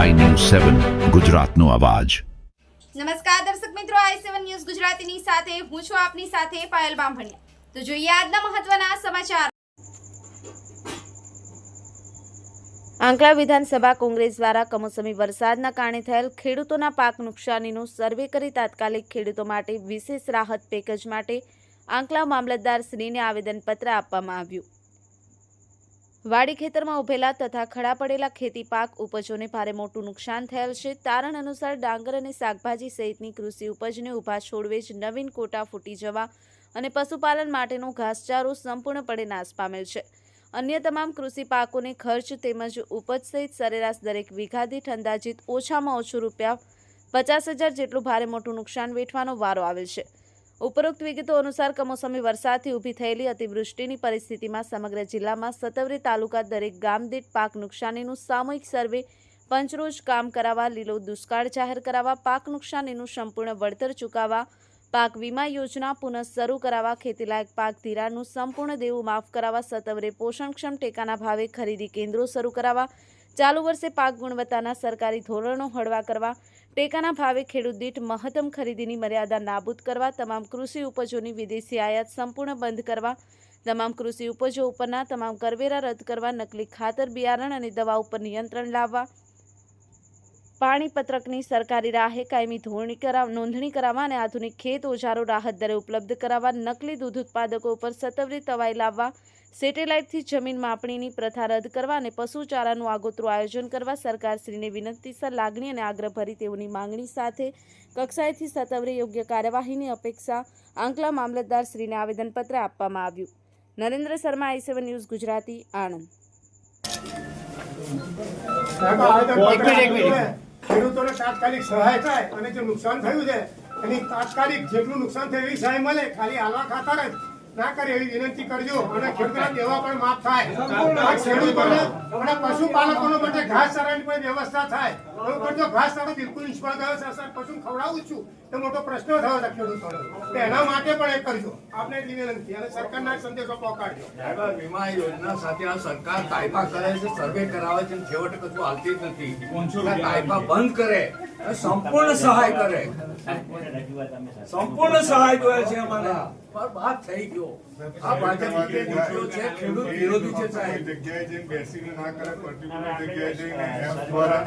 સેવન ગુજરાતનો અવાજ. નમસ્કાર દર્શક મિત્રો આઈ સેવન ન્યૂઝ ગુજરાતીની સાથે હું છું આપની સાથે પાયલ બામભણિયા. તો જોઈએ આજના મહત્વના સમાચાર. આંકલા વિધાનસભા કોંગ્રેસ દ્વારા કમોસમી વરસાદના કારણે થયેલ ખેડૂતોના પાક નુકસાનીનું સર્વે કરી તાત્કાલિક ખેડૂતો માટે વિશેષ રાહત પેકેજ માટે આંકલા મામલતદાર શ્રીને આવેદનપત્ર આપવામાં આવ્યું. વાડી ખેતરમાં ઉભેલા તથા ખડા પડેલા ખેતી પાક ઉપજોને ભારે મોટું નુકસાન થયેલ છે. તારણ અનુસાર ડાંગર અને શાકભાજી સહિતની કૃષિ ઉપજને ઊભા છોડવે જ નવીન કોટા ફૂટી જવા અને પશુપાલન માટેનો ઘાસચારો સંપૂર્ણપણે નાશ પામેલ છે. અન્ય તમામ કૃષિ પાકોને ખર્ચ તેમજ ઉપજ સહિત સરેરાશ દરેક વીઘા દીઠ અંદાજિત ઓછામાં ઓછું રૂપિયા પચાસ હજાર જેટલું ભારે મોટું નુકસાન વેઠવાનો વારો આવેલ છે. ઉપરોક્ત વિગતો અનુસાર કમોસમી વરસાદથી ઊભી થયેલી અતિવૃષ્ટિની પરિસ્થિતિમાં સમગ્ર જિલ્લામાં સતવરી તાલુકા દરેક ગામ દીઠ પાક નુકસાનીનું સામૂહિક સર્વે, પંચરોજ કામ કરાવવા, લીલો દુષ્કાળ જાહેર કરાવવા, પાક નુકસાનીનું સંપૂર્ણ વળતર ચૂકવવા, પાક વીમા યોજના પુનઃ શરૂ કરાવવા, ખેતીલાયક પાક ધિરાણનું સંપૂર્ણ દેવું માફ કરાવવા, સતવરે પોષણક્ષમ ટેકાના ભાવે ખરીદી કેન્દ્રો શરૂ કરાવવા ચાલુ વર્ષે પાક ગુણવત્તાના સરકારી ધોરણો હળવા કરવા, ટેકાના ભાવે ખેડૂત દીઠ મહત્તમ ખરીદીની મર્યાદા નાબૂદ કરવા, તમામ કૃષિ ઉપજોની વિદેશી આયાત સંપૂર્ણ બંધ કરવા, તમામ કૃષિ ઉપજો ઉપરના તમામ કરવેરા રદ કરવા, નકલી ખાતર બિયારણ અને દવા ઉપર નિયંત્રણ લાવવા પાણી પત્રકની સરકારી રાહે કાયમી ધોરણી કરાવ, નોંધણી કરાવવા અને આધુનિક ખેત ઓજારો રાહત દરે ઉપલબ્ધ કરાવવા નકલી દૂધ ઉત્પાદકો ઉપર સતવરી તવાઈ લાવવા, સેટેલાઇટથી જમીન માપણીની પ્રથા રદ કરવા અને પશુચારાનું આગોતરું આયોજન કરવા સરકારશ્રીને વિનંતીસર લાગણી અને આગ્રહભરી તેઓની માંગણી સાથે કક્ષાએથી સતવરી યોગ્ય કાર્યવાહીની અપેક્ષા આંકલા મામલતદાર શ્રીને આવેદનપત્ર આપવામાં આવ્યું. Narendra Sharma, I seven news, Gujarati, Anand. ખેડૂતોને તાત્કાલિક સહાય થાય અને જે નુકસાન થયું છે, એની તાત્કાલિક જેટલું નુકસાન થયું એવી સહાય મળે, ખાલી આલવા ખાતર જ. ના કરે એવી વિનંતી કરજો અને ખેડૂતોના દેવા પણ માફ થાય. ખેડૂતોને અને પશુપાલકોનો માટે ઘાસ ચારાની પણ વ્યવસ્થા થાય. એવું કરજો ઘાસ ચારો બિલકુલ નિષ્ફળ ગયો છે સર પશુ ખવડાવું છું. એ મોટો પ્રશ્ન થયો છે ખેડૂતોનો. એના માટે પણ એ કરજો. આપણે એટલી વિનંતી. અને સરકારના સંદેશો પહોંચાડજો. વીમા યોજના સાથે આ સરકાર કાયદા કરે છે સર્વે કરાવે છે છેવટે કશું હાલતી જ નથી. કાયદા બંધ કરે સંપૂર્ણ સહાય કરે. સંપૂર્ણ સહાય જોઈએ છે અમારે. પર વાત થઈ ગયો. આ ભાજપ જે છે ખેડૂત વિરોધી છે સાહેબ. જગ્યાએ જઈને બેસીને ના કરે પર્ટિક્યુલર જગ્યાએ જઈને એપ દ્વારા